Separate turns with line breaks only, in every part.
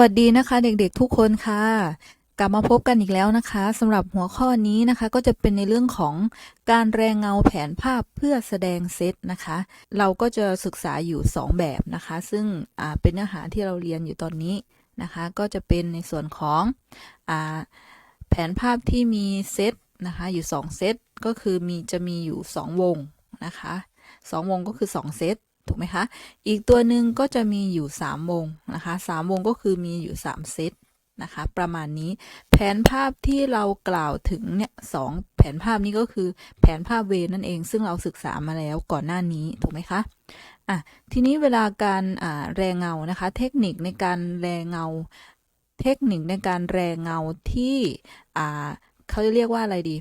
วัสดีนะคะเด็กๆทุกคนค่ะ กลับมาพบกันอีกแล้วนะคะสำหรับหัวข้อนี้นะคะก็จะเป็นในเรื่องของการแรงเงาแผนภาพเพื่อแสดงเซตนะคะ เราก็จะศึกษาอยู่ 2 แบบนะคะ ซึ่งเป็นเนื้อหาที่เราเรียนอยู่ตอนนี้นะคะ ก็จะเป็นในส่วนของอแผนภาพที่มีเซตนะคะอยู่ 2 เซตก็คือมีจะมีอยู่ 2 วงนะคะสองวงก็คือ 2 เซต ถูกไหมคะ อีกตัวหนึ่งก็จะมีอยู่ 3 วงนะคะ3วงก็คือมีอยู่ 3 เซตนะคะประมาณนี้แผนภาพที่เรากล่าวถึงเนี่ยสองแผนภาพนี้ก็คือแผนภาพเวนั่นเอง ซึ่งเราศึกษามาแล้วก่อนหน้านี้ถูกไหมคะอะทีนี้เวลาการอ่าแรงเงานะคะ เทคนิคในการแรงเงา เทคนิคในการแรงเงาที่อ่าเขาเรียกว่าอะไรดี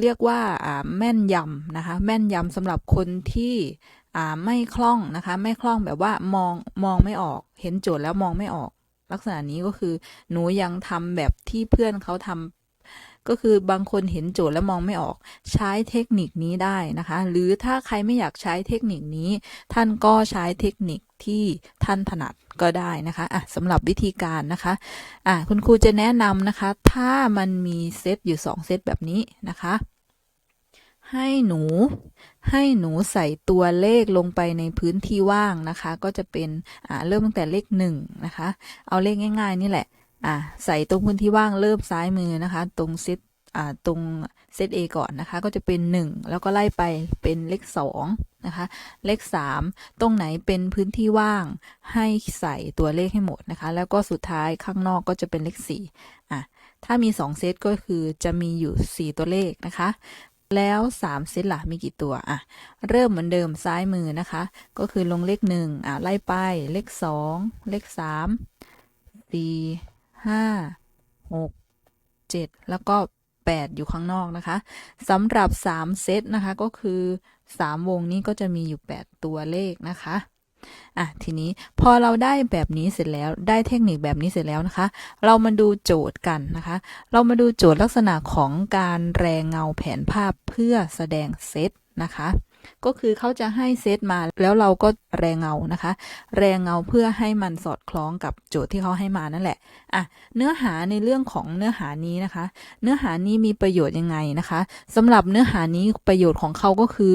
เรียกว่าอ่าแม่นยำนะคะแม่นยำสำหรับคนที่ ไม่คล่องนะคะ ไม่คล่องแบบว่ามองมองไม่ออก เห็นโจทย์แล้วมองไม่ออก ลักษณะนี้ก็คือหนูยังทำแบบที่เพื่อนเขาทำก็คือบางคนเห็นโจทย์แล้วมองไม่ออก ใช้เทคนิคนี้ได้นะคะ หรือถ้าใครไม่อยากใช้เทคนิคนี้ ท่านก็ใช้เทคนิคที่ท่านถนัดก็ได้นะคะอะสำหรับวิธีการนะคะอะคุณครูจะแนะนำนะคะ ถ้ามันมีเซตอยู่ 2 เซตแบบนี้นะคะ ให้หนู ให้หนูใส่ตัวเลขลงไปในพื้นที่ว่างนะคะ ก็จะเป็นเริ่มตั้งแต่เลขหนึ่งนะคะ เอาเลขง่าย ๆ นี่แหละอ่าใส่ตรงพื้นที่ว่างเริ่มซ้ายมือนะคะ ตรงเซตอ่าตรงเซต A ก่อนนะคะ ก็จะเป็น 1 แล้วก็ไล่ไปเป็นเลข2นะคะ เลข 3 ตรงไหนเป็นพื้นที่ว่าง ให้ใส่ตัวเลขให้หมดนะคะ แล้วก็สุดท้ายข้างนอกก็จะเป็นเลข4อะถ้ามี 2 เซตก็คือจะมีอยู่ 4 ตัวเลขนะคะ แล้ว3เซตล่ะมีกี่ตัวอะเริ่มเหมือนเดิมซ้ายมือนะคะ ก็คือลงเลขหนึ่งอะไล่ไปเลขสองเลขสามดีห้าหกเจ็ดแล้วก็แปดอยู่ข้างนอกนะคะสำหรับ 3 เซตนะคะก็คือ 3 วงนี้ก็จะมีอยู่ 8 ตัวเลขนะคะ อะทีนี้พอเราได้แบบนี้เสร็จแล้วได้เทคนิคแบบนี้เสร็จแล้วนะคะ เรามาดูโจทย์กันนะคะ เรามาดูโจทย์ลักษณะของการแรงเงาแผนภาพเพื่อแสดงเซตนะคะ ก็คือเขาจะให้เซตมาแล้วเราก็แรงเงานะคะ แรงเงาเพื่อให้มันสอดคล้องกับโจทย์ที่เขาให้มานั่นแหละอะเนื้อหาในเรื่องของเนื้อหานี้นะคะ เนื้อหานี้มีประโยชน์ยังไงนะคะสำหรับเนื้อหานี้ประโยชน์ของเขาก็คือ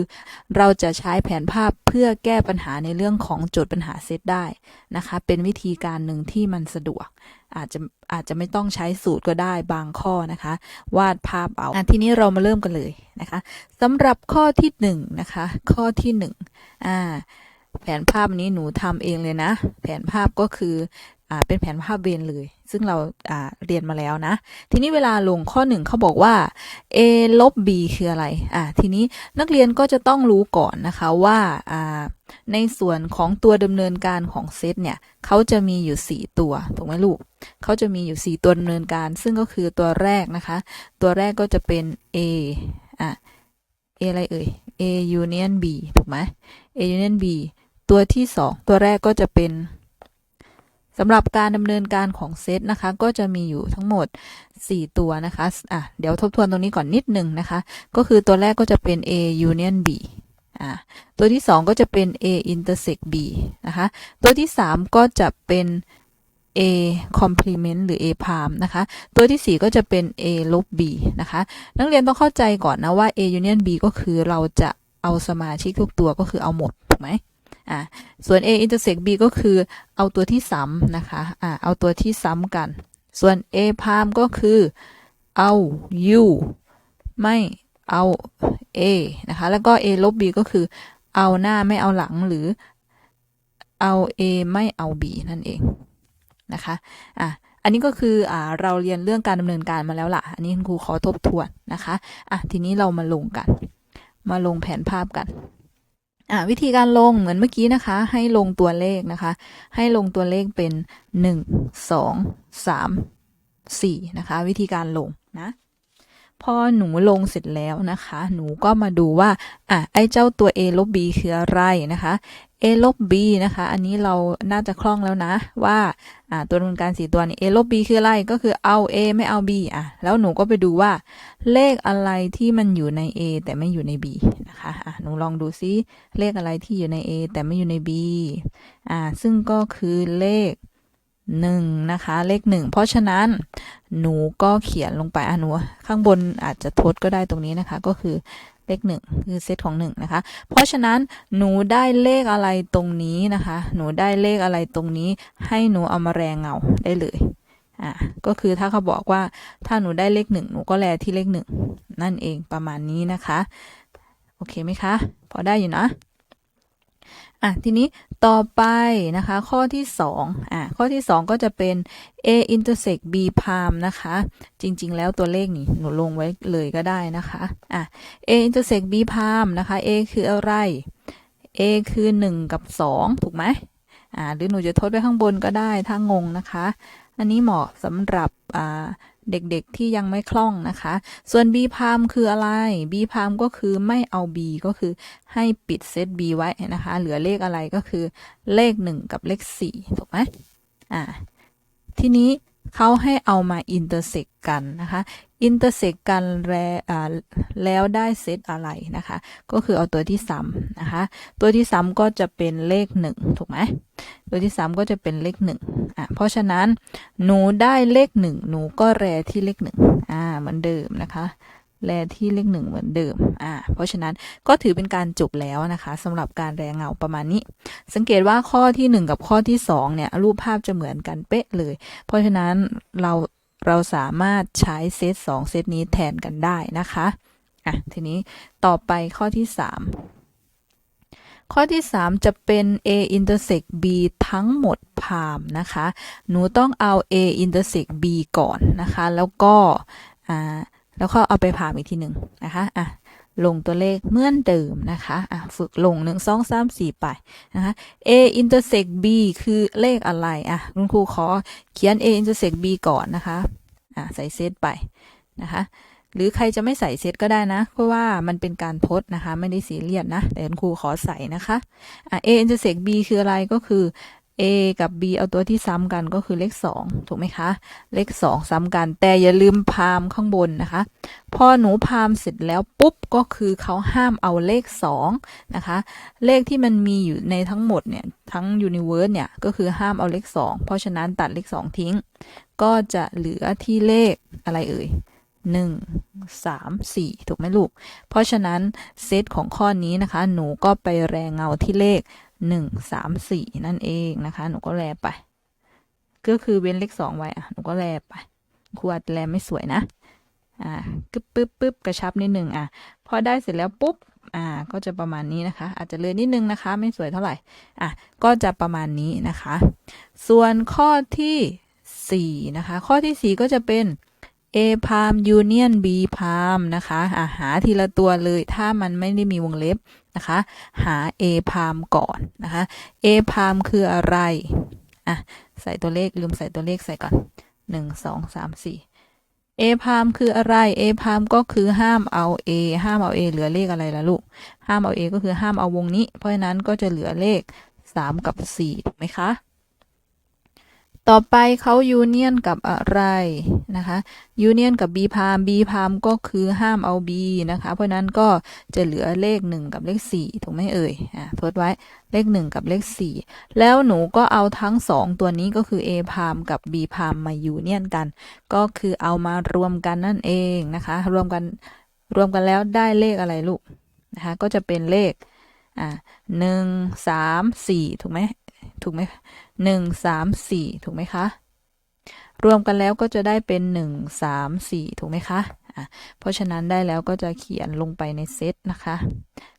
เราจะใช้แผนภาพเพื่อแก้ปัญหาในเรื่องของโจทย์ปัญหาเซตได้นะคะ เป็นวิธีการหนึ่งที่มันสะดวก อาจจะอาจจะไม่ต้องใช้สูตรก็ได้บางข้อนะคะ วาดภาพเอาอทีนี้เรามาเริ่มกันเลยนะคะสำหรับข้อที่หนึ่งนะคะ ข้อที่หนึ่งอ่าแผนภาพนี้หนูทำเองเลยนะ แผนภาพก็คืออ่าเป็นแผนภาพเวนเลย ซึ่งเราอ่าเรียนมาแล้วนะ ทีนี้เวลาลงข้อหนึ่งเขาบอกว่า a ลบ b คืออะไรอ่าทีนี้นักเรียนก็จะต้องรู้ก่อนนะคะว่าอ่า ในส่วนของตัวดำเนินการของเซตเนี่ยเขาจะมีอยู่ 4 ตัวถูกไหมลูกเขาจะมีอยู่ 4 ตัวดำเนินการ ซึ่งก็คือตัวแรกนะคะ ตัวแรกก็จะเป็น a อะ a อะไรเอ่ย a union b ถูกไหม a union b ตัวที่ 2 ตัวแรกก็จะเป็นสำหรับการดำเนินการของเซตนะคะ ก็จะมีอยู่ทั้งหมด 4 ตัวนะคะอะเดี๋ยวทบทวนตรงนี้ก่อนนิดหนึ่งนะคะ ก็คือตัวแรกก็จะเป็น a union b อะตัวที่ 2 ก็จะเป็น a intersect b นะคะ ตัวที่ 3 ก็จะเป็น a complement หรือ a prime นะคะ ตัวที่ 4 ก็จะเป็น a ลบ b นะคะ นักเรียนต้องเข้าใจก่อนนะว่า a union b ก็คือเราจะเอาสมาชิกทุกตัวก็คือเอาหมด ถูกไหมอ่าส่วน a intersect b ก็คือเอาตัวที่ซ้ำนะคะอ่าเอาตัวที่ซ้ำกัน ส่วน a prime ก็คือเอา u ไม่เอา a นะคะ แล้วก็ a ลบ b ก็คือ เอาหน้าไม่เอาหลังหรือเอา a ไม่เอา b นั่นเองนะคะอะอันนี้ก็คืออ่าเราเรียนเรื่องการดำเนินการมาแล้วล่ะ อันนี้คุณครูขอทบทวนนะคะอะทีนี้เรามาลงกัน มาลงแผนภาพกันอะวิธีการลงเหมือนเมื่อกี้นะคะ ให้ลงตัวเลขนะคะ ให้ลงตัวเลขเป็น 1 2 3 4 นะคะ วิธีการลงนะ พอหนูลงเสร็จแล้วนะคะ หนูก็มาดูว่า อะ ไอ้เจ้าตัว a ลบ b คืออะไรนะคะ a ลบ b นะคะ อันนี้เราน่าจะคล่องแล้วนะ ว่า อ่า ตัวดำเนินการสี่ตัวนี้ a ลบ b คืออะไร ก็คือเอา a ไม่เอา b อะ แล้วหนูก็ไปดูว่า เลขอะไรที่มันอยู่ใน a แต่ไม่อยู่ใน b นะคะ อะ หนูลองดูซิ เลขอะไรที่อยู่ใน a แต่ไม่อยู่ใน b อ่า ซึ่งก็คือเลข หนึ่งนะคะ เลขหนึ่งเพราะฉะนั้นหนูก็เขียนลงไปอะหนูข้างบนอาจจะทดก็ได้ตรงนี้นะคะ ก็คือเลขหนึ่งคือเซตของหนึ่งนะคะ เพราะฉะนั้นหนูได้เลขอะไรตรงนี้นะคะ หนูได้เลขอะไรตรงนี้ ให้หนูเอามาแรงเงาได้เลยอะก็คือถ้าเขาบอกว่าถ้าหนูได้เลขหนึ่งหนูก็แลที่เลขหนึ่งนั่นเองประมาณนี้นะคะ โอเคไหมคะ พอได้อยู่นะ อะทีนี้ต่อไปนะคะ ข้อที่สองอะข้อที่สองก็จะเป็น a intersect b prime นะคะ จริง ๆ แล้วตัวเลขนี่หนูลงไว้เลยก็ได้นะคะอะ a intersect b prime นะคะ a คืออะไร a คือ 1 กับ 2 ถูกไหมอ่าหรือหนูจะทดไปข้างบนก็ได้ถ้างงนะคะ อันนี้เหมาะสำหรับอ่าเด็กๆที่ยังไม่คล่องนะคะ ส่วน b พามคืออะไร b พามก็คือไม่เอา b ก็คือให้ปิดเซต b ไว้นะคะ เหลือเลขอะไรก็คือเลข 1 กับเลข 4 ถูกไหมอ่า ทีนี้เขาให้เอามาอินเตอร์เซกกันนะคะ อินเตอร์เซกกันแล,แล้วได้เซตอะไรนะคะ ก็คือเอาตัวที่ซ้ำนะคะ ตัวที่ซ้ำก็จะเป็นเลข 1 ถูกไหมตัวที่ 3 ก็จะเป็นเลข1อะเพราะฉะนั้นหนูได้เลข 1 หนูก็แรที่เลข1อ่าเหมือนเดิมนะคะแรที่เลขหนึ่งเหมือนเดิม อ่า เพราะฉะนั้นก็ถือเป็นการจบแล้วนะคะสำหรับการแรงเงาประมาณนี้ สังเกตว่าข้อที่ 1 กับข้อที่2เนี่ยรูปภาพจะเหมือนกันเป๊ะเลย เพราะฉะนั้นเรา เราสามารถใช้เซต2เซตนี้แทนกันได้นะคะอะทีนี้ต่อไปข้อที่ 3 ข้อที่ 3 จะเป็น a intersect b ทั้งหมดพามนะคะ หนูต้องเอา a intersect b ก่อนนะคะ แล้วก็อ่าแล้วก็เอาไปพามอีกทีหนึ่งนะคะอะ ลงตัวเลขเหมือนเดิมนะคะอะฝึกลง 1 2 3 4 ไปนะคะ a intersect b คือเลขอะไรอะคุณครูขอเขียน a intersect b ก่อนนะคะอะใส่เซตไปนะคะหรือใครจะไม่ใส่เซตก็ได้นะ เพราะว่ามันเป็นการทดนะคะ ไม่ได้สีเรียสนะ แต่คุณครูขอใส่นะคะอะ a intersect b คืออะไรก็คือ a กับ b เอาตัวที่ซ้ำกันก็คือเลข 2 ถูกไหมคะ เลข 2 ซ้ำกัน แต่อย่าลืมพามข้างบนนะคะ พอหนูพามเสร็จแล้วปุ๊บก็คือเขาห้ามเอาเลข 2 นะคะ เลขที่มันมีอยู่ในทั้งหมดเนี่ย ทั้ง universe เนี่ย ก็คือห้ามเอาเลข 2 เพราะฉะนั้นตัดเลข 2 ทิ้ง ก็จะเหลือที่เลขอะไรเอ่ย1 3 4ถูกไหมลูก เพราะฉะนั้นเซตของข้อนี้นะคะ หนูก็ไปแรงเงาที่เลข หนึ่งสามสี่นั่นเองนะคะ หนูก็แลไป ก็คือเว้นเลขสองไว้อะหนูก็แลไปครูอาจแลไม่สวยนะ อ่ากึ๊บปึ๊บปึ๊บกระชับนิดนึงอะ พอได้เสร็จแล้วปุ๊บ อ่า ก็จะประมาณนี้นะคะ อาจจะเลยนิดนึงนะคะ ไม่สวยเท่าไหร่ อะ ก็จะประมาณนี้นะคะ ส่วนข้อที่สี่นะคะ ข้อที่สี่ก็จะเป็น A palm union B palm นะคะ อะหาทีละตัวเลย ถ้ามันไม่ได้มีวงเล็บ นะคะ หา A พามก่อนนะคะ A พามคืออะไรอะใส่ตัวเลขลืมใส่ตัวเลขใส่ก่อนหนึ่งสองสามสี่เอพามคืออะไร A palm ก็คือห้ามเอา A ห้ามเอา A เหลือเลขอะไรล่ะลูก ห้ามเอา A ก็คือห้ามเอาวงนี้ เพราะฉะนั้นก็จะเหลือเลข 3 กับ4ถูกไหมคะ ต่อไปเขายูเนียนกับอะไรนะคะยูเนียนกับ B พาม B พามก็คือห้ามเอา B นะคะ เพราะนั้นก็จะเหลือเลข 1 กับเลข 4 ถูกไหมเอ่ยอะทดไว้เลข 1 กับเลข 4 แล้วหนูก็เอาทั้ง 2 ตัวนี้ก็คือ A พามกับ B พามมายูเนียนกัน ก็คือเอามารวมกันนั่นเองนะคะ รวมกันรวมกันแล้วได้เลขอะไรลูกนะคะก็จะเป็นเลขอ่าหนึ่งสามสี่ถูกไหมถูกไหม หนึ่งสามสี่ถูกไหมคะ รวมกันแล้วก็จะได้เป็นหนึ่งสามสี่ถูกไหมคะะเพราะฉะนั้นได้แล้วก็จะเขียนลงไปในเซตนะคะ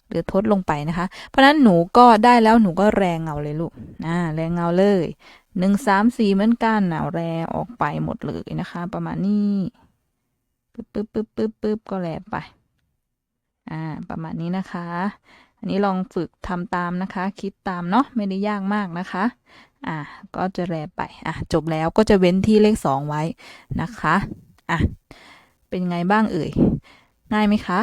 หรือทดลงไปนะคะ เพราะฉะนั้นหนูก็ได้แล้วหนูก็แรงเงาเลยลูกอ่าแรงเงาเลยหนึ่งสามสี่เหมือนกันนะแรออกไปหมดเลยนะคะ ประมาณนี้ปึ๊บปึ๊บปึ๊บปึ๊บปึ๊บก็แรไป อ่า ประมาณนี้นะคะ อันนี้ลองฝึกทำตามนะคะ คิดตามเนาะไม่ได้ยากมากนะคะ อะก็จะแรไปอะจบแล้วก็จะเว้นที่เลขสองไว้นะคะอะเป็นไงบ้างเอ่ยง่ายไหมคะ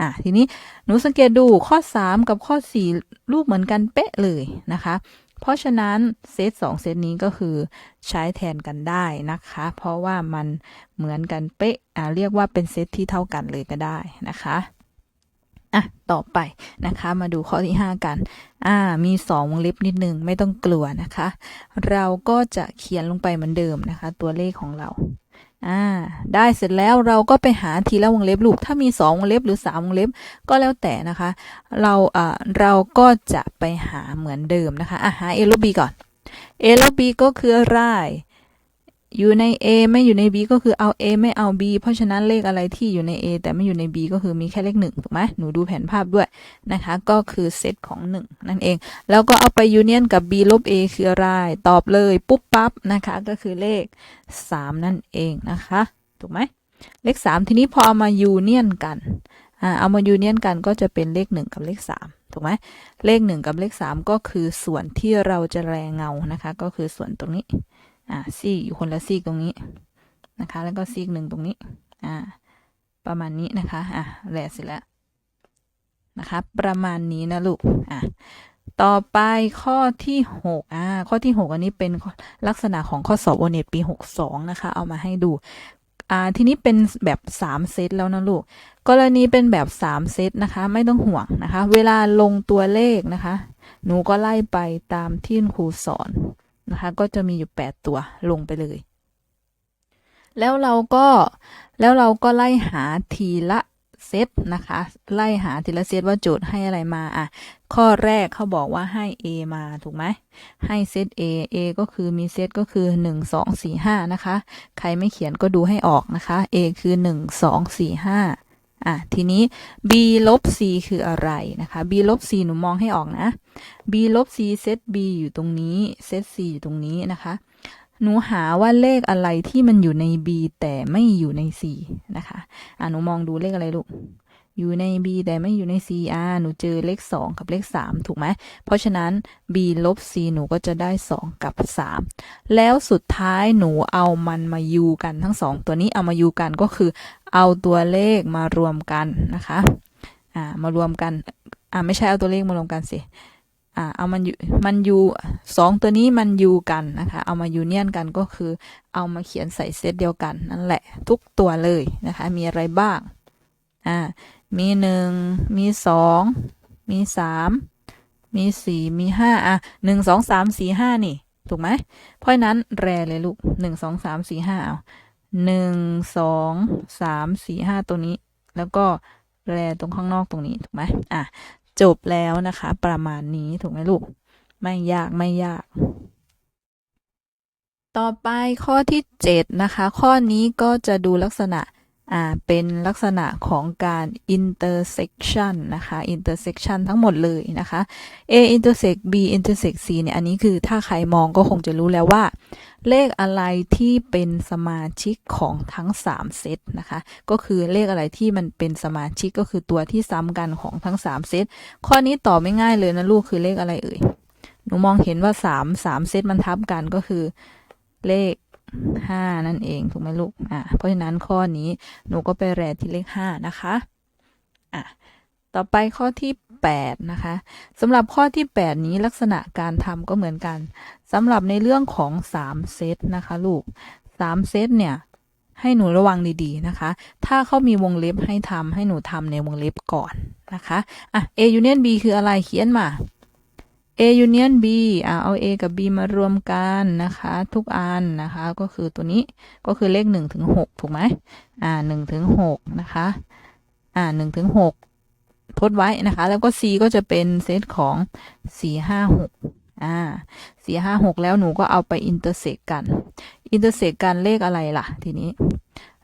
อะทีนี้หนูสังเกตดูข้อ 3 กับข้อ 4 รูปเหมือนกันเป๊ะเลยนะคะ เพราะฉะนั้นเซต2เซตนี้ก็คือใช้แทนกันได้นะคะ เพราะว่ามันเหมือนกันเป๊ะอ่าเรียกว่าเป็นเซตที่เท่ากันเลยก็ได้นะคะ อะต่อไปนะคะ มาดูข้อที่ 5 กัน อ่า มีสองวงเล็บนิดนึงไม่ต้องกลัวนะคะ เราก็จะเขียนลงไปเหมือนเดิมนะคะ ตัวเลขของเราอ่าได้เสร็จแล้วเราก็ไปหาทีละวงเล็บลูก ถ้ามีสองวงเล็บหรือสามวงเล็บก็แล้วแต่นะคะ เราอ่าเราก็จะไปหาเหมือนเดิมนะคะอะหา A ลบ B ก่อน A ลบ B ก็คืออะไร อยู่ใน A ไม่อยู่ใน B ก็คือเอา A ไม่เอา B เพราะฉะนั้นเลขอะไรที่อยู่ใน A แต่ไม่อยู่ใน B ก็คือมีแค่เลขหนึ่งถูกไหมหนูดูแผนภาพด้วยนะคะ ก็คือเซตของ 1 นั่นเอง แล้วก็เอาไปยูเนียนกับ B ลบ A คืออะไร ตอบเลยปุ๊บปั๊บนะคะ ก็คือเลข 3 นั่นเองนะคะ ถูกไหมเลข 3 ทีนี้พอเอามายูเนียนกันอ่าเอามายูเนียนกันก็จะเป็นเลข 1 กับเลข 3ถูกไหมเลข 1 กับเลข 3 ก็คือส่วนที่เราจะแรงเงานะคะ ก็คือส่วนตรงนี้ อ่าซีกอยู่คนละซีกตรงนี้นะคะ แล้วก็ซีกหนึ่งตรงนี้ อ่า ประมาณนี้นะคะ อะแหลเสร็จแล้วนะคะ ประมาณนี้นะลูก อะ ต่อไปข้อที่หกอ่า ข้อที่หกอันนี้เป็นลักษณะของข้อสอบโอเน็ตปีหกสองนะคะ เอามาให้ดูอ่าทีนี้เป็นแบบสามเซตแล้วนะลูก กรณีเป็นแบบสามเซตนะคะ ไม่ต้องห่วงนะคะ เวลาลงตัวเลขนะคะ หนูก็ไล่ไปตามที่ครูสอน นะคะ ก็จะมีอยู่ 8 ตัวลงไปเลย แล้วเราก็แล้วเราก็ไล่หาทีละเซตนะคะ ไล่หาทีละเซตว่าโจทย์ให้อะไรมาอะข้อแรกเขาบอกว่าให้ A มาถูกไหมให้เซต A A ก็คือมีเซตก็คือ 1 2 4 5 นะคะ ใครไม่เขียนก็ดูให้ออกนะคะ A คือ 1 2 4 5 อะทีนี้ b ลบ c คืออะไรนะคะ b ลบ c หนูมองให้ออกนะ b ลบ c เซต b อยู่ตรงนี้เซต c อยู่ตรงนี้นะคะ หนูหาว่าเลขอะไรที่มันอยู่ใน b แต่ไม่อยู่ใน c นะคะ อะหนูมองดูเลขอะไรลูก อยู่ใน b แต่ไม่อยู่ใน c อะหนูเจอเลข 2 กับเลข 3 ถูกไหม เพราะฉะนั้น b ลบ c หนูก็จะได้ 2 กับ 3 แล้วสุดท้ายหนูเอามันมายูกันทั้งสองตัวนี้เอามายูกันก็คือ เอาตัวเลขมารวมกันนะคะอ่ามารวมกันอ่าไม่ใช่เอาตัวเลขมารวมกันสิอ่าเอามันยูมันยูสองตัวนี้มันยูกันนะคะ เอามายูเนียนกันก็คือ เอามาเขียนใส่เซตเดียวกันนั่นแหละ ทุกตัวเลยนะคะ มีอะไรบ้างอ่า มีหนึ่งมีสองมีสามมีสี่มีห้าอะหนึ่งสองสามสี่ห้านี่ ถูกไหมเพราะนั้นแรเลยลูกหนึ่งสองสามสี่ห้าเอาหนึ่งสองสามสี่ห้าตัวนี้ แล้วก็แรตรงข้างนอกตรงนี้ถูกไหมอะจบแล้วนะคะ ประมาณนี้ถูกไหมลูก ไม่ยากไม่ยาก ต่อไปข้อที่ 7 นะคะ ข้อนี้ก็จะดูลักษณะ อ่าเป็นลักษณะของการ intersection นะคะ intersection ทั้งหมดเลยนะคะ A intersect B intersect C เนี่ย อันนี้คือถ้าใครมองก็คงจะรู้แล้วว่า เลขอะไรที่เป็นสมาชิกของทั้ง 3 เซตนะคะ ก็คือเลขอะไรที่มันเป็นสมาชิกก็คือตัวที่ซ้ำกันของทั้ง 3 เซต ข้อนี้ตอบไม่ง่ายเลยนะลูกคือเลขอะไรเอ่ย หนูมองเห็นว่า 3 3 เซตมันทับกันก็คือเลข 5 นั่นเองถูกไหมลูกอ่าเพราะฉะนั้นข้อนี้หนูก็ไปแรที่เลข 5 นะคะอะต่อไปข้อที่8นะคะสำหรับข้อที่ 8 นี้ลักษณะการทำก็เหมือนกันสำหรับในเรื่องของ 3 เซตนะคะลูก 3 เซตเนี่ยให้หนูระวังดีๆนะคะ ถ้าเขามีวงเล็บให้ทำให้หนูทำในวงเล็บก่อนนะคะ อะ A union B คืออะไรเขียนมา A union B อะเอา A กับ B มารวมกันนะคะ ทุกอันนะคะ ก็คือตัวนี้ก็คือเลข1ถึง6ถูกไหมอ่า1ถึง6นะคะอ่า1ถึง6ทดไว้นะคะ แล้วก็ C ก็จะเป็นเซตของ 4 5 6อ่า4 5 6 แล้วหนูก็เอาไปอินเตอร์เซกกันอินเตอร์เซกกันเลขอะไรล่ะ ทีนี้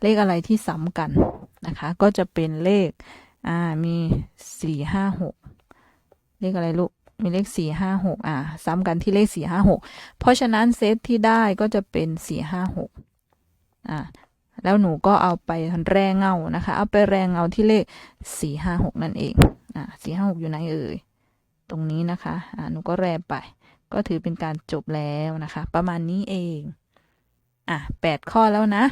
เลขอะไรที่ซ้ำกันนะคะ ก็จะเป็นเลขอ่ามี 4 5 6 เลขอะไรลูก มีเลข4 5 6อ่าซ้ำกันที่เลข4 5 6เพราะฉะนั้นเซตที่ได้ก็จะเป็น4 5 6อ่าแล้วหนูก็เอาไปแรงเงานะคะ เอาไปแรงเงาที่เลข4 5 6นั่นเองอ่า4 5 6อยู่ไหนเอ่ยตรงนี้นะคะอ่าหนูก็แรไป ก็ถือเป็นการจบแล้วนะคะ ประมาณนี้เองอะแปดข้อแล้วนะ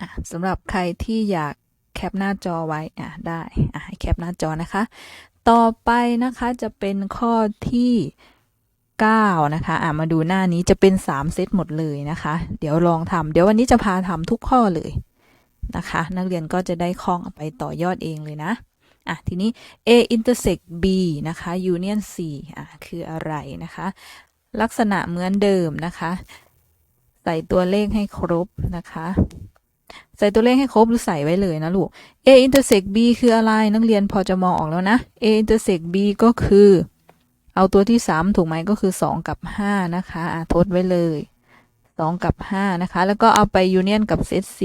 อะสำหรับใครที่อยากแคปหน้าจอไว้อะได้อะให้แคปหน้าจอนะคะ ต่อไปนะคะจะเป็นข้อที่ 9 นะคะอะมาดูหน้านี้จะเป็น 3 เซตหมดเลยนะคะ เดี๋ยวลองทำเดี๋ยววันนี้จะพาทำทุกข้อเลยนะคะ นักเรียนก็จะได้คล่องไปต่อยอดเองเลยนะอะทีนี้ A intersect B นะคะ union C อะคืออะไรนะคะ ลักษณะเหมือนเดิมนะคะ ใส่ตัวเลขให้ครบนะคะ ใส่ตัวเลขให้ครบหรือใส่ไว้เลยนะลูก A intersect B คืออะไรนักเรียนพอจะมองออกแล้วนะ A intersect B ก็คือ เอาตัวที่ 3 ถูกไหมก็คือ 2 กับ 5 นะคะอะทดไว้เลย 2 กับ 5 นะคะ แล้วก็เอาไปยูเนียนกับเซต C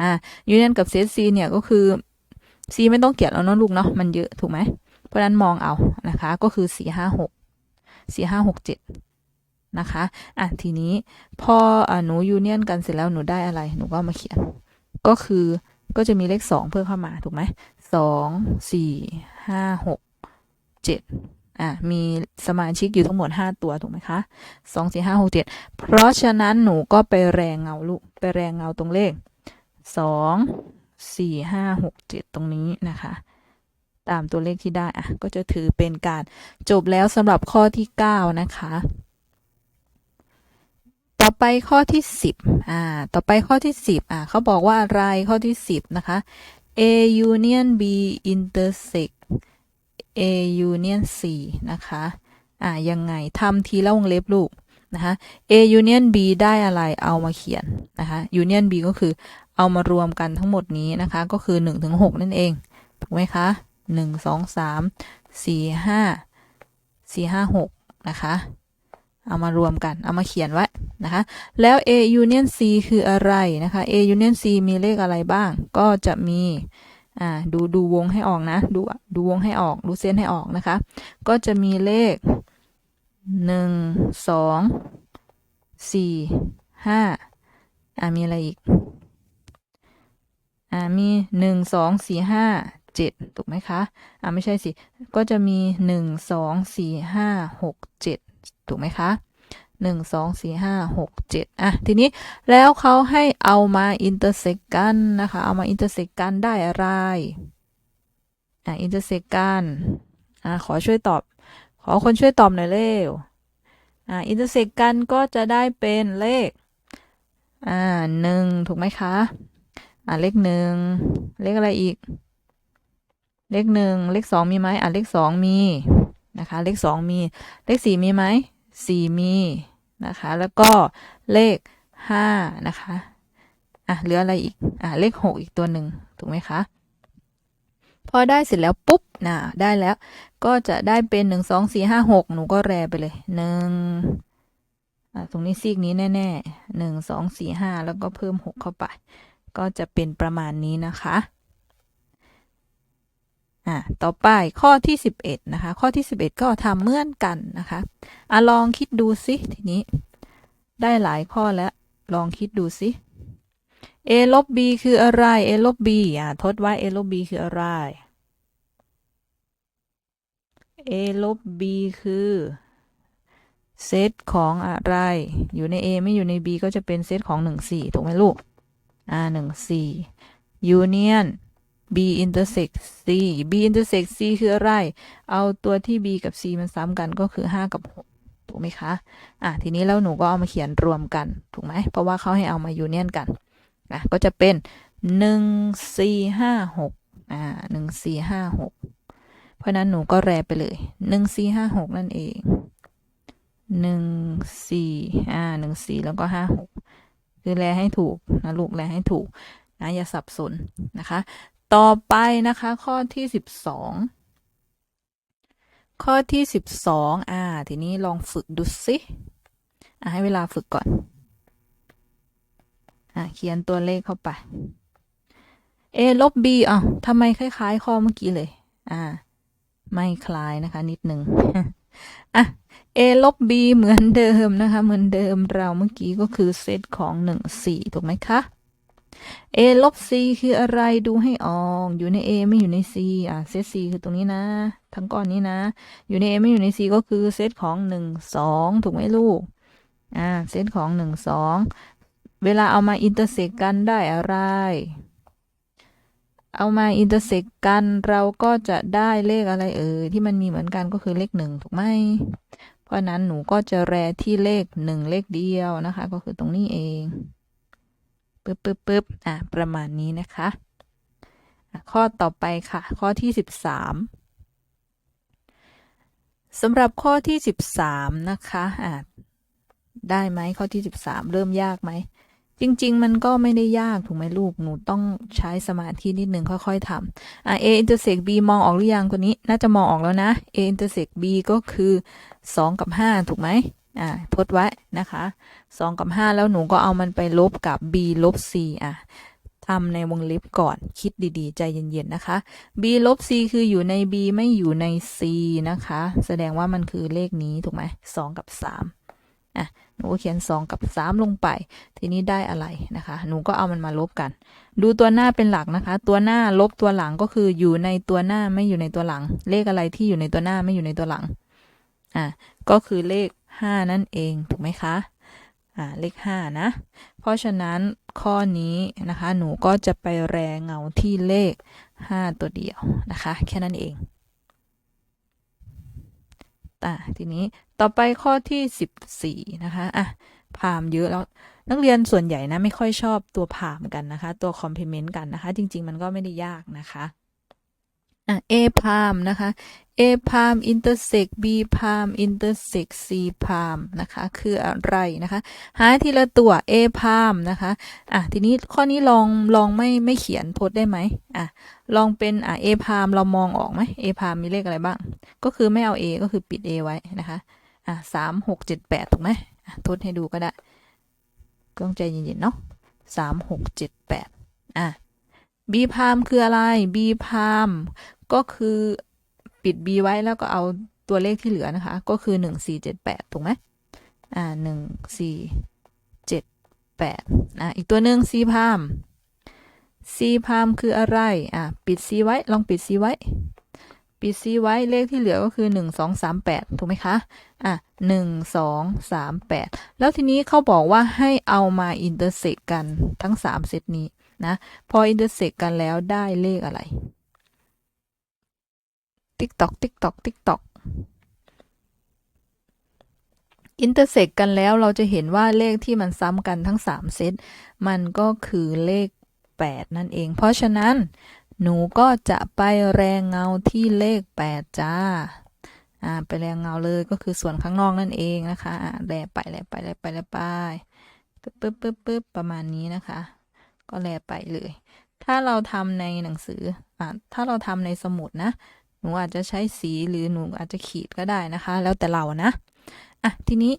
อะยูเนียนกับเซต C เนี่ยก็คือ C ไม่ต้องเขียนแล้วเนาะลูกเนาะมันเยอะถูกไหม เพราะฉะนั้นมองเอานะคะก็คือ 4 5 6 4 5 6 7 นะคะอะทีนี้พออหนูยูเนียนกันเสร็จแล้วหนูได้อะไร หนูก็มาเขียน ก็คือก็จะมีเลข2เพิ่มเข้ามาถูกไหมสองสี่ห้าหกเจ็ดอะมีสมาชิกอยู่ทั้งหมด5ตัวถูกไหมคะสองสี่ห้าหกเจ็ดเพราะฉะนั้นหนูก็ไปแรงเงาลูกไปแรงเงาตรงเลขสองสี่ห้าหกเจ็ดตรงนี้นะคะตามตัวเลขที่ได้อะก็จะถือเป็นการจบแล้วสำหรับข้อที่ 9 นะคะ ต่อไปข้อที่ 10อ่าต่อไปข้อที่ 10อ่าเขาบอกว่าอะไรข้อที่ 10 นะคะ A union B intersect A union C นะคะอ่ายังไงทำทีละวงเล็บลูกนะคะ A union B ได้อะไรเอามาเขียนนะคะ union B ก็คือเอามารวมกันทั้งหมดนี้นะคะ ก็คือ1ถึง6นั่นเอง ถูกไหมคะหนึ่งสองสามสี่ห้าสี่ห้าหกนะคะ เอามารวมกัน เอามาเขียนไว้นะคะ แล้ว A union C คืออะไรนะคะ A union C มีเลขอะไรบ้าง ก็จะมี อ่า ดูดูวงให้ออกนะ ดูดูวงให้ออก ดูเส้นให้ออกนะคะ ก็จะมีเลขหนึ่งสองสี่ห้ามีอะไรอีก อ่า มีหนึ่งสองสี่ห้าเจ็ดถูกไหมคะ อ่าไม่ใช่สิ ก็จะมีหนึ่งสองสี่ห้าหกเจ็ด ถูกไหมคะหนึ่งสองสี่ห้าหกเจ็ดอะ ทีนี้แล้วเขาให้เอามาอินเตอร์เซกกันนะคะ เอามาอินเตอร์เซกกันได้อะไรอะอินเตอร์เซกกันอะขอช่วยตอบ ขอคนช่วยตอบหน่อยเร็วอ่าอินเตอร์เซกกันก็จะได้เป็นเลขอ่าหนึ่งถูกไหมคะอ่าเลขหนึ่งเลขอะไรอีก เลขหนึ่งเลขสองมีไหมอะเลขสองมีนะคะ เลขสองมีเลขสี่มีไหม สี่มีนะคะ แล้วก็เลขห้านะคะ อะเหลืออะไรอีก อะเลขหกอีกตัวหนึ่งถูกไหมคะ พอได้เสร็จแล้วปุ๊บนะได้แล้ว ก็จะได้เป็นหนึ่งสองสี่ห้าหกหนูก็แรไปเลยหนึ่งอะตรงนี้ซีกนี้แน่ๆหนึ่งสองสี่ห้าแล้วก็เพิ่มหกเข้าไป ก็จะเป็นประมาณนี้นะคะ อะต่อไปข้อที่ 11 นะคะ ข้อที่ 11 ก็ทำเหมือนกันนะคะอะลองคิดดูสิทีนี้ ได้หลายข้อแล้ว ลองคิดดูสิ a ลบ b คืออะไร a ลบ b อะทดไว้ a ลบ b คืออะไร a ลบ b คือเซตของอะไร อยู่ใน a ไม่อยู่ใน b ก็จะเป็นเซตของ 1 4 ถูกไหมลูก อ่า 1 4 union b intersect c b intersect c คืออะไร เอาตัวที่ b กับ c มันซ้ำกันก็คือ 5 กับ 6 ถูกไหมคะ อะ ทีนี้แล้วหนูก็เอามาเขียนรวมกัน ถูกไหม เพราะว่าเขาให้เอามา union กันอะก็จะเป็น 1 4 5 6อ่า1 4 5 6 เพราะนั้นหนูก็แรไปเลย 1 4 5 6 นั่นเอง 1 4อ่า1 4 แล้วก็ 5 6 คือแลให้ถูกนะลูกแลให้ถูกนะอย่าสับสนนะคะ ต่อไปนะคะข้อที่สิบสองข้อที่สิบสองอ่า ทีนี้ลองฝึกดูสิอ่าให้เวลาฝึกก่อน อ่าเขียนตัวเลขเข้าไป a ลบ b อะทำไมคล้าย ๆ ข้อเมื่อกี้เลย อ่า ไม่คล้ายนะคะ นิดหนึ่งอะ a ลบ b เหมือนเดิมนะคะ เหมือนเดิมเราเมื่อกี้ก็คือเซตของหนึ่งสี่ถูกไหมคะ a ลบ c คืออะไรดูให้ออก อยู่ใน a ไม่อยู่ใน c อะเซต c คือตรงนี้นะ ทั้งก้อนนี้นะ อยู่ใน a ไม่อยู่ใน c ก็คือเซตของหนึ่งสองถูกไหมลูก อ่า เซตของหนึ่งสองเวลาเอามาอินเตอร์เซกกันได้อะไร เอามาอินเตอร์เซกกันเราก็จะได้เลขอะไรเอ่ยที่มันมีเหมือนกันก็คือเลขหนึ่งถูกไหมเพราะนั้นหนูก็จะแรที่เลขหนึ่งเลขเดียวนะคะ ก็คือตรงนี้เอง ปึ๊บปึ๊บปึ๊บอะประมาณนี้นะคะ ข้อต่อไปค่ะ ข้อที่สิบสามสำหรับข้อที่สิบสามนะคะอะได้ไหมข้อที่สิบสามเริ่มยากไหม จริง ๆ มันก็ไม่ได้ยากถูกไหมลูก หนูต้องใช้สมาธินิดนึงค่อย ๆทำอะ a intersect b มองออกหรือยังตัวนี้ น่าจะมองออกแล้วนะ a intersect b ก็คือ 2 กับ 5 ถูกไหม อ่าทดไว้นะคะ2กับ 5 แล้วหนูก็เอามันไปลบกับ b ลบ c อะทำในวงเล็บก่อนคิดดีๆ ใจเย็นๆนะคะ b ลบ c คืออยู่ใน b ไม่อยู่ใน c นะคะ แสดงว่ามันคือเลขนี้ถูกไหม2กับ3อะหนูก็เขียน 2 กับ 3 ลงไป ทีนี้ได้อะไรนะคะ หนูก็เอามันมาลบกัน ดูตัวหน้าเป็นหลักนะคะ ตัวหน้าลบตัวหลังก็คืออยู่ในตัวหน้าไม่อยู่ในตัวหลัง เลขอะไรที่อยู่ในตัวหน้าไม่อยู่ในตัวหลังอะก็คือเลข 5 นั่นเอง ถูกไหมคะอ่าเลข 5 นะ เพราะฉะนั้นข้อนี้นะคะ หนูก็จะไปแรงเงาที่เลข 5 ตัวเดียวนะคะ แค่นั้นเองอะทีนี้ต่อไปข้อที่ 14 นะคะอะพามเยอะแล้วนักเรียนส่วนใหญ่นะไม่ค่อยชอบตัวพามกันนะคะ ตัวคอมเพลเมนต์กันนะคะ จริง ๆ มันก็ไม่ได้ยากนะคะอะ A พามนะคะ A พาม intersect B พาม intersect C พามนะคะคืออะไรนะคะ หาทีละตัว A พามนะคะอะทีนี้ข้อนี้ลองลองไม่ไม่เขียนทดได้ไหมอะลองเป็นอะ A พามเรามองออกไหม A พามมีเลขอะไรบ้าง ก็คือไม่เอา A ก็คือปิด A ไว้นะคะอะสามหกเจ็ดแปดถูกไหมอะทดให้ดูก็ได้ต้องใจเย็นๆเนาะสามหกเจ็ดแปดอะ B พามคืออะไร B พามก็คือ ปิด B ไว้แล้วก็เอาตัวเลขที่เหลือนะคะ ก็คือหนึ่งสี่เจ็ดแปดถูกไหมอ่าหนึ่งสี่เจ็ดแปดอะอีกตัวหนึ่ง C พาม C พามคืออะไรอะปิด C ไว้ลองปิด C ไว้ ปิด C ไว้เลขที่เหลือก็คือหนึ่งสองสามแปดถูกไหมคะอะหนึ่งสองสามแปดแล้วทีนี้เขาบอกว่าให้เอามาอินเตอร์เซกกันทั้งสามเซตนี้นะ พออินเตอร์เซกกันแล้วได้เลขอะไร ติ๊กตอกติ๊กตอกติ๊กตอกอินเตอร์เซกกันแล้วเราจะเห็นว่าเลขที่มันซ้ำกันทั้ง 3 เซต มันก็คือเลข 8 นั่นเอง เพราะฉะนั้น หนูก็จะไปแรงเงาที่เลข 8 จ้า อ่า ไปแรงเงาเลยก็คือส่วนข้างนอกนั่นเองนะคะอ่าแลไปแลไปแลไปแลไปปึ๊บปึ๊บปึ๊บปึ๊บประมาณนี้นะคะ ก็แลไปเลย ถ้าเราทำในหนังสืออ่าถ้าเราทำในสมุดนะ นูอาจจะใช้สีหรือหนูอาจจะขีดก็ได้นะคะ แล้วแต่เรานะอะทีนี้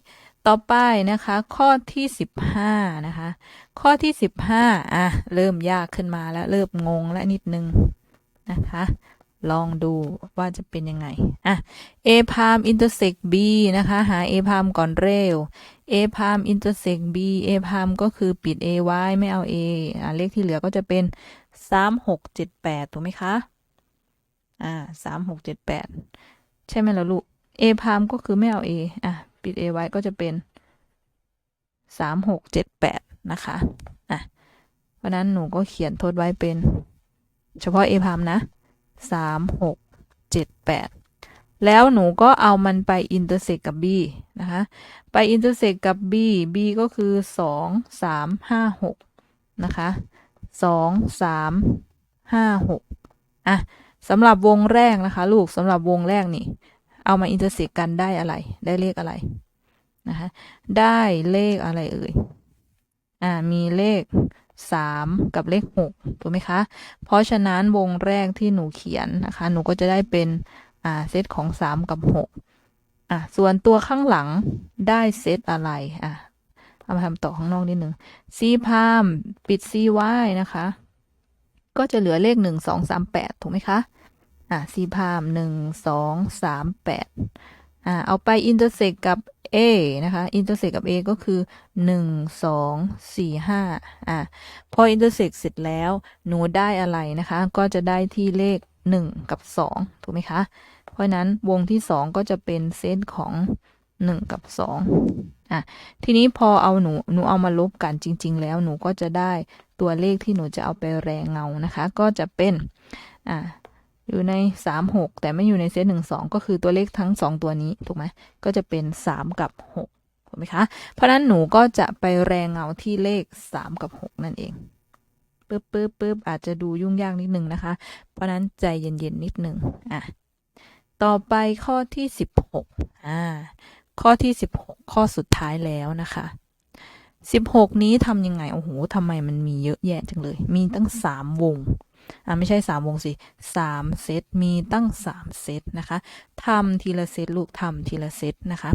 ต่อไปนะคะ ข้อที่สิบห้านะคะ ข้อที่สิบห้าอะเริ่มยากขึ้นมาแล้วเริ่มงงแล้นิดนึงนะคะ ลองดูว่าจะเป็นยังไงอะ A พาม intersect B นะคะ หา A พามก่อนเร็ว A พาม intersect B A พามก็คือปิด A ไว้ไม่เอา A อะเลขที่เหลือก็จะเป็นสามหกเจ็ดแปดถูกไหมคะ อ่าสามหกเจ็ดแปดใช่ไหมล่ะลูก A พามก็คือไม่เอา A อะปิด A ไว้ก็จะเป็นสามหกเจ็ดแปดนะคะอะเพราะนั้นหนูก็เขียนทดไว้เป็น เฉพาะ A พามนะสามหกเจ็ดแปดแล้วหนูก็เอามันไปอินเตอร์เซกกับ B นะคะ ไปอินเตอร์เซกกับ B B ก็คือสองสามห้าหกนะคะสองสามห้าหกอะ สำหรับวงแรกนะคะ ลูกสำหรับวงแรกนี่ เอามาอินเตอร์เซกกันได้อะไร ได้เลขอะไรนะคะได้เลขอะไรเอ่ยอ่ามีเลขสามกับเลขหกถูกไหมคะ เพราะฉะนั้นวงแรกที่หนูเขียนนะคะ หนูก็จะได้เป็นอ่าเซตของสามกับหกอะส่วนตัวข้างหลังได้เซตอะไรอะเอามาทำต่อข้างนอกนิดนึง C พามปิด CY นะคะ ก็จะเหลือเลขหนึ่งสองสามแปดถูกไหมคะ อะ C พามหนึ่งสองสามแปดอ่า เอาไปอินเตอร์เซกกับ A นะคะอินเตอร์เซกกับ A ก็คือหนึ่งสองสี่ห้าพออินเตอร์เซกเสร็จแล้ว หนูได้อะไรนะคะ ก็จะได้ที่เลขหนึ่งกับสองถูกไหมคะ เพราะนั้นวงที่สองก็จะเป็นเซตของ หนึ่งกับสองอะทีนี้พอเอาหนูหนูเอามาลบกันจริง ๆ แล้วหนูก็จะได้ตัวเลขที่หนูจะเอาไปแรงเงานะคะ ก็จะเป็นอ่าอยู่ในสามหกแต่ไม่อยู่ในเซตหนึ่งสองก็คือตัวเลขทั้งสองตัวนี้ถูกไหมก็จะเป็นสามกับหกถูกไหมคะเพราะนั้นหนูก็จะไปแรงเงาที่เลขสามกับหกนั่นเองปึ๊บปึ๊บปึ๊บอาจจะดูยุ่งยากนิดนึงนะคะ เพราะนั้นใจเย็นๆนิดนึงอะต่อไปข้อที่สิบหกอ่า ข้อที่สิบหกข้อสุดท้ายแล้วนะคะสิบหกนี้ทำยังไง โอ้โหทำไมมันมีเยอะแยะจังเลย มีตั้งสามวง อ่าไม่ใช่สามวงสิสามเซต มีตั้งสามเซตนะคะทำทีละเซตลูกทำทีละเซตนะคะ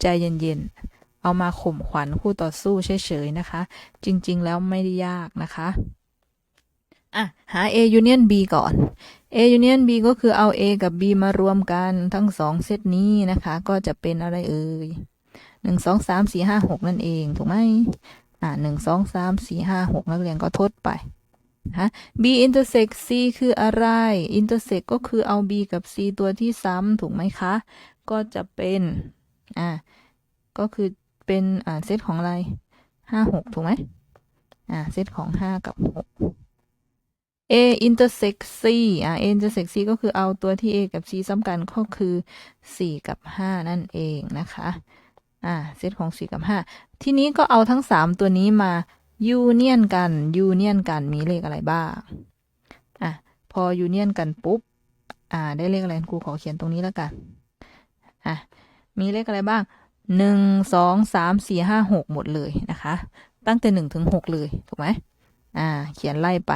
ใจเย็นๆ เอามาข่มขวัญคู่ต่อสู้เฉยๆนะคะ จริงๆ แล้วไม่ได้ยากนะคะ อะ หา A union B ก่อน A union B ก็คือเอา A กับ B มารวมกันทั้งสองเซตนี้นะคะ ก็จะเป็นอะไรเอ่ยหนึ่งสองสามสี่ห้าหกนั่นเอง ถูกไหมอะหนึ่งสองสามสี่ห้าหกนักเรียนก็ทดไปนะ B intersect C คืออะไร intersect ก็คือเอา B กับ C ตัวที่ซ้ำถูกไหมคะ ก็จะเป็น อ่าก็คือเป็นอ่าเซตของอะไรห้าหกถูกไหมอ่าเซตของห้ากับหก A intersect C อ่า A intersect C ก็คือเอาตัวที่ A กับ C ซ้ำกันก็คือสี่กับห้านั่นเองนะคะ อ่า เซตของสี่กับห้าทีนี้ก็เอาทั้งสามตัวนี้มา union กัน union กันมีเลขอะไรบ้าง อะ พอ union กันปุ๊บ อ่า ได้เลขอะไรครูขอเขียนตรงนี้แล้วกัน อะ มีเลขอะไรบ้างหนึ่งสองสามสี่ห้าหกหมดเลยนะคะ ตั้งแต่หนึ่งถึงหกเลย ถูกไหมอ่า เขียนไล่ไป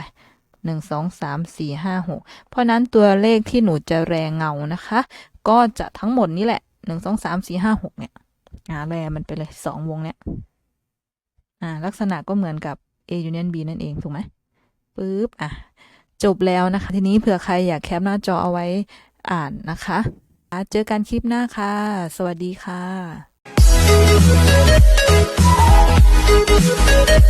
หนึ่งสองสามสี่ห้าหกเพราะนั้นตัวเลขที่หนูจะแรงเงานะคะ ก็จะทั้งหมดนี้แหละหนึ่งสองสามสี่ห้าหกเนี่ยอ่าแรมันไปเลยสองวงเนี่ยอ่า ลักษณะก็เหมือนกับ A union B นั่นเองถูกไหมปึ๊บอะจบแล้วนะคะ ทีนี้เผื่อใครอยากแคปหน้าจอเอาไว้อ่านนะคะเจอกันคลิปหน้าค่ะ สวัสดีค่ะ